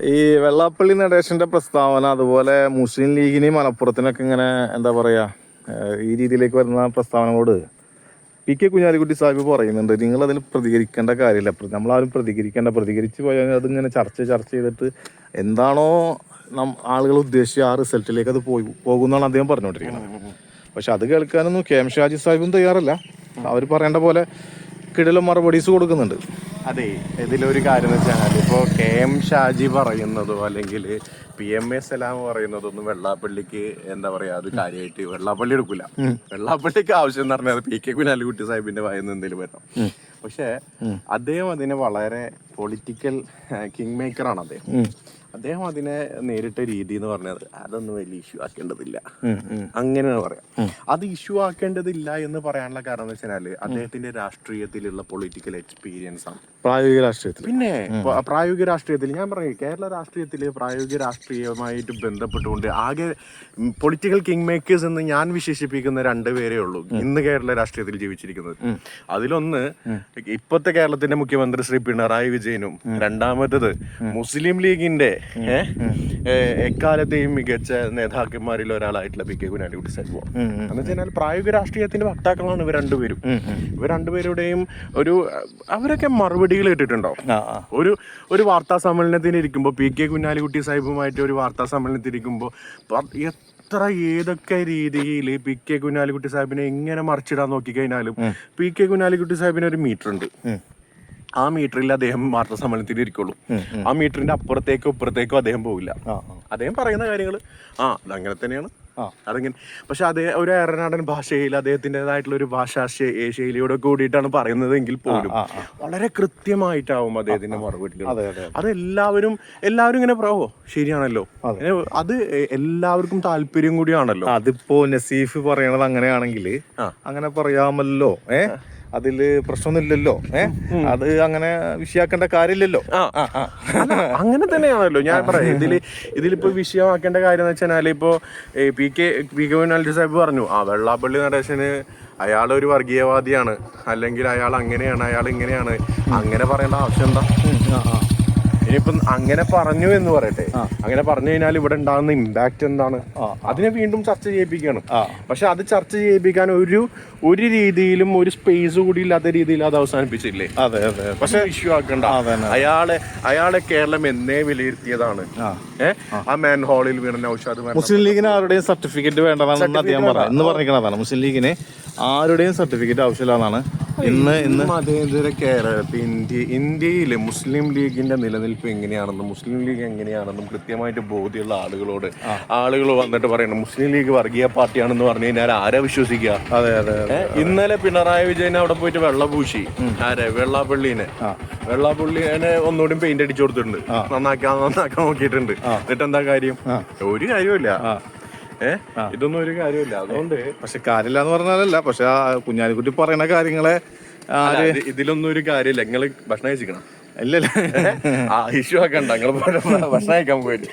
ഈ വെള്ളാപ്പള്ളി നടേശന്റെ പ്രസ്താവന അതുപോലെ മുസ്ലിം ലീഗിനെയും മലപ്പുറത്തിനൊക്കെ ഇങ്ങനെ എന്താ പറയാ ഈ രീതിയിലേക്ക് വരുന്ന പ്രസ്താവനകളോട് പി കെ കുഞ്ഞാലിക്കുട്ടി സാഹിബ് പറയുന്നുണ്ട് നിങ്ങൾ അതിൽ പ്രതികരിക്കേണ്ട കാര്യമില്ല. നമ്മളാരും പ്രതികരിക്കേണ്ട പ്രതികരിച്ച് പോയാൽ അതിങ്ങനെ ചർച്ച ചർച്ച ചെയ്തിട്ട് എന്താണോ നം ആളുകൾ ഉദ്ദേശിച്ച ആ റിസൾട്ടിലേക്ക് അത് പോയി പോകുന്നതാണ് അദ്ദേഹം പറഞ്ഞുകൊണ്ടിരിക്കുന്നത്. പക്ഷെ അത് കേൾക്കാനൊന്നും കെ എം ഷാജി സാഹിബും തയ്യാറല്ല. അവർ പറയേണ്ട പോലെ കിടലും മറുപടീസ് കൊടുക്കുന്നുണ്ട്. അതെ ഇതിലൊരു കാര്യം എന്ന് വെച്ചാൽ ഇപ്പോ കെ എം ഷാജി പറയുന്നതോ അല്ലെങ്കിൽ പി എം എ സലാം പറയുന്നതൊന്നും വെള്ളാപ്പള്ളിക്ക് എന്താ പറയാ അത് കാര്യമായിട്ട് വെള്ളാപ്പള്ളി എടുക്കില്ല വെള്ളാപ്പള്ളിക്ക് ആവശ്യം എന്ന് പറഞ്ഞാൽ പി കെ കുഞ്ഞാലിക്കുട്ടി സാഹിബിന്റെ വായന്ന് എന്തെങ്കിലും വരണം. പക്ഷെ അദ്ദേഹം അതിനെ വളരെ പൊളിറ്റിക്കൽ കിങ് മേക്കർ ആണ് അദ്ദേഹം. അദ്ദേഹം അതിനെ നേരിട്ട രീതി എന്ന് പറഞ്ഞത് അതൊന്നും വലിയ ഇഷ്യൂ ആക്കേണ്ടതില്ല. അങ്ങനെയാണ് പറയാം. അത് ഇഷ്യൂ ആക്കേണ്ടതില്ല എന്ന് പറയാനുള്ള കാരണം എന്ന് വെച്ചാൽ അദ്ദേഹത്തിന്റെ രാഷ്ട്രീയത്തിലുള്ള പൊളിറ്റിക്കൽ എക്സ്പീരിയൻസ് ആണ്. പ്രായോഗിക രാഷ്ട്രീയത്തിൽ പിന്നെ പ്രായോഗിക രാഷ്ട്രീയത്തിൽ ഞാൻ പറയും കേരള രാഷ്ട്രീയത്തിൽ പ്രായോഗിക രാഷ്ട്രീയമായിട്ട് ബന്ധപ്പെട്ടുകൊണ്ട് ആകെ പൊളിറ്റിക്കൽ കിങ് മേക്കേഴ്സ് എന്ന് ഞാൻ വിശേഷിപ്പിക്കുന്ന രണ്ടുപേരേ ഉള്ളൂ. ഇന്ന് കേരള രാഷ്ട്രീയത്തിൽ ജീവിച്ചിരിക്കുന്നത്. അതിലൊന്ന് ഇപ്പോഴത്തെ കേരളത്തിന്റെ മുഖ്യമന്ത്രി ശ്രീ പിണറായി വിജയനും രണ്ടാമത്തത് മുസ്ലിം ലീഗിന്റെ എക്കാലത്തെയും മികച്ച നേതാക്കന്മാരിൽ ഒരാളായിട്ടുള്ള പി കെ കുഞ്ഞാലിക്കുട്ടി സജീവ എന്ന് വെച്ചാൽ പ്രായോഗിക രാഷ്ട്രീയത്തിന്റെ വക്താക്കളാണ് ഇവർ രണ്ടുപേരും. ഇവർ രണ്ടുപേരുടെയും ഒരു അവരൊക്കെ മറുപടികൾ ആ ഒരു ഒരു വാർത്താ സമ്മേളനത്തിന് ഇരിക്കുമ്പോൾ പി കെ കുഞ്ഞാലിക്കുട്ടി സാഹിബുമായിട്ട് ഒരു വാർത്താ സമ്മേളനത്തിൽ ഇരിക്കുമ്പോൾ എത്ര ഏതൊക്കെ രീതിയിൽ പി കെ കുഞ്ഞാലിക്കുട്ടി സാഹിബിനെ എങ്ങനെ മറിച്ചിടാൻ നോക്കിക്കഴിഞ്ഞാലും പി കെ കുഞ്ഞാലിക്കുട്ടി സാഹിബിന് ഒരു മീറ്റർ ഉണ്ട് ആ മീറ്ററിൽ അദ്ദേഹം വാർത്താ സമ്മേളനത്തിൽ ഇരിക്കുള്ളൂ. ആ മീറ്ററിന്റെ അപ്പുറത്തേക്കോ ഇപ്പുറത്തേക്കോ അദ്ദേഹം പോവില്ല. അദ്ദേഹം പറയുന്ന കാര്യങ്ങൾ ആ അതങ്ങനെ തന്നെയാണ്. അതങ്ങനെ പക്ഷെ അതേ ഒരു ഏറനാടൻ ഭാഷയിൽ അദ്ദേഹത്തിന്റെതായിട്ടുള്ള ഒരു ഭാഷാ ശൈലിയോടെ കൂടിയിട്ടാണ് പറയുന്നതെങ്കിൽ പോലും. ആ, ആ. വളരെ കൃത്യമായിട്ടാവും അദ്ദേഹത്തിന്റെ മറുപടി അതെ എല്ലാവരും എല്ലാവരും ഇങ്ങനെ പറയോ ശരിയാണല്ലോ. അത്. എല്ലാവർക്കും താല്പര്യം കൂടിയാണല്ലോ. അതിപ്പോ നസീഫ് പറയണത് അങ്ങനെയാണെങ്കിൽ അങ്ങനെ പറയാമല്ലോ ഏ? അതിൽ പ്രശ്നമൊന്നുമില്ലല്ലോ ഏ? അത് അങ്ങനെ വിഷയാക്കേണ്ട കാര്യമില്ലല്ലോ. അങ്ങനെ തന്നെയാണല്ലോ. ഞാൻ പറയാം ഇതിൽ ഇതിലിപ്പോ വിഷയമാക്കേണ്ട കാര്യം എന്ന് വെച്ചാൽ ഇപ്പോ P K P K Kunhali Sahib പറഞ്ഞു ആ വെള്ളാപ്പള്ളി നടേശന് അയാൾ ഒരു വർഗീയവാദിയാണ്. അല്ലെങ്കിൽ അയാൾ അങ്ങനെയാണ് അയാൾ ഇങ്ങനെയാണ്. അങ്ങനെ പറയേണ്ട ആവശ്യം എന്താ. ഇനിയിപ്പം അങ്ങനെ പറഞ്ഞു എന്ന് പറയട്ടെ. അങ്ങനെ പറഞ്ഞു കഴിഞ്ഞാൽ ഇവിടെ ഉണ്ടാകുന്ന ഇമ്പാക്ട് എന്താണ്? അതിനെ വീണ്ടും ചർച്ച ചെയ്യിപ്പിക്കുകയാണ്. പക്ഷെ അത് ചർച്ച ചെയ്യിപ്പിക്കാൻ ഒരു ഒരു രീതിയിലും ഒരു സ്പേസ് കൂടി ഇല്ലാത്ത രീതിയിൽ അത് അവസാനിപ്പിച്ചില്ലേ? അതെ അതെ. പക്ഷെ ഇഷ്യൂ ആക്കണ്ട. അയാളെ അയാളെ കേരളം എന്നേ വിലയിരുത്തിയതാണ്. ആ. മാൻ ഹാളിൽ വീണ നൗഷാദ് മുസ്ലിം ലീഗിന് ആരുടെയും സർട്ടിഫിക്കറ്റ് വേണ്ടതാണ് അദ്ദേഹം പറഞ്ഞു. ഇന്ന് പറഞ്ഞിരിക്കണതാണ് മുസ്ലിം ലീഗിന് ആരുടെയും സർട്ടിഫിക്കറ്റ് ആവശ്യമില്ലാന്നാണ് ഇന്ന് ഇന്ന് മതേതര കേരളത്തിൽ ഇന്ത്യ ഇന്ത്യയിലെ മുസ്ലിം ലീഗിന്റെ നിലനിൽപ്പ് എങ്ങനെയാണെന്നും മുസ്ലിം ലീഗ് എങ്ങനെയാണെന്നും കൃത്യമായിട്ട് ബോധ്യമുള്ള ആളുകളോട് ആളുകൾ വന്നിട്ട് പറയണം മുസ്ലിം ലീഗ് വർഗീയ പാർട്ടിയാണെന്ന് പറഞ്ഞു കഴിഞ്ഞാൽ ആരെ വിശ്വസിക്കുക? അതെ അതെ ഇന്നലെ പിണറായി വിജയൻ അവിടെ പോയിട്ട് വെള്ളപൂശി. ആരെ? വെള്ളാപ്പള്ളീനെ. വെള്ളാപ്പള്ളിനെ ഒന്നുകൂടി പെയിന്റ് അടിച്ചു കൊടുത്തിട്ടുണ്ട്. നന്നാക്കാൻ നന്നാക്കാൻ നോക്കിയിട്ടുണ്ട്. എന്നിട്ട് എന്താ കാര്യം? ഒരു കാര്യമില്ല ഇതൊന്നും ഒരു കാര്യമില്ല. അതുകൊണ്ട് പക്ഷെ കാര്യമില്ല എന്ന് പറഞ്ഞാലല്ല. പക്ഷെ ആ കുഞ്ഞാലിക്കുട്ടി പറയുന്ന കാര്യങ്ങളെ ഇതിലൊന്നും ഒരു കാര്യമില്ല. നിങ്ങൾ ഭക്ഷണം കഴിച്ചിക്കണം ഇല്ലല്ല ആ ഇഷ്യൂ ആക്കണ്ട. നിങ്ങൾ ഭക്ഷണം കഴിക്കാൻ പോയിട്ട്.